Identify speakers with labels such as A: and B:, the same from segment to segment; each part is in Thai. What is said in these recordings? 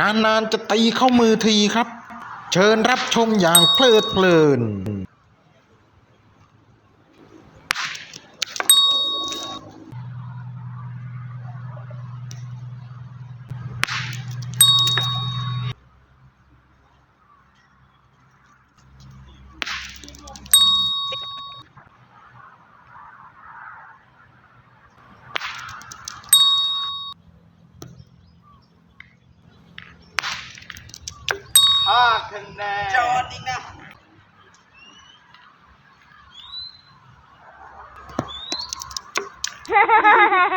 A: นานๆจะตีเข้ามือทีครับ เชิญรับชมอย่างเพลิดเพลิน
B: ha khăn nè cho ha
C: ha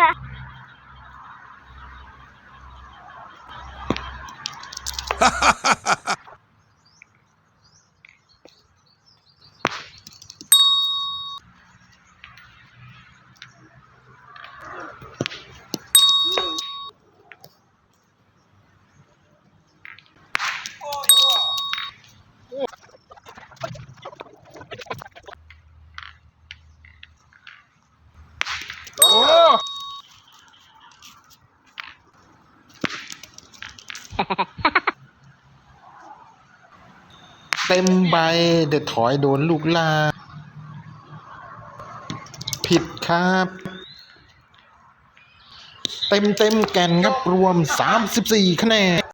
C: ha
A: เต็มใบเด็ดถอยโดนลูกลา ผิดครับ เต็มเต็มแก่นครับรวม 34 คะแนน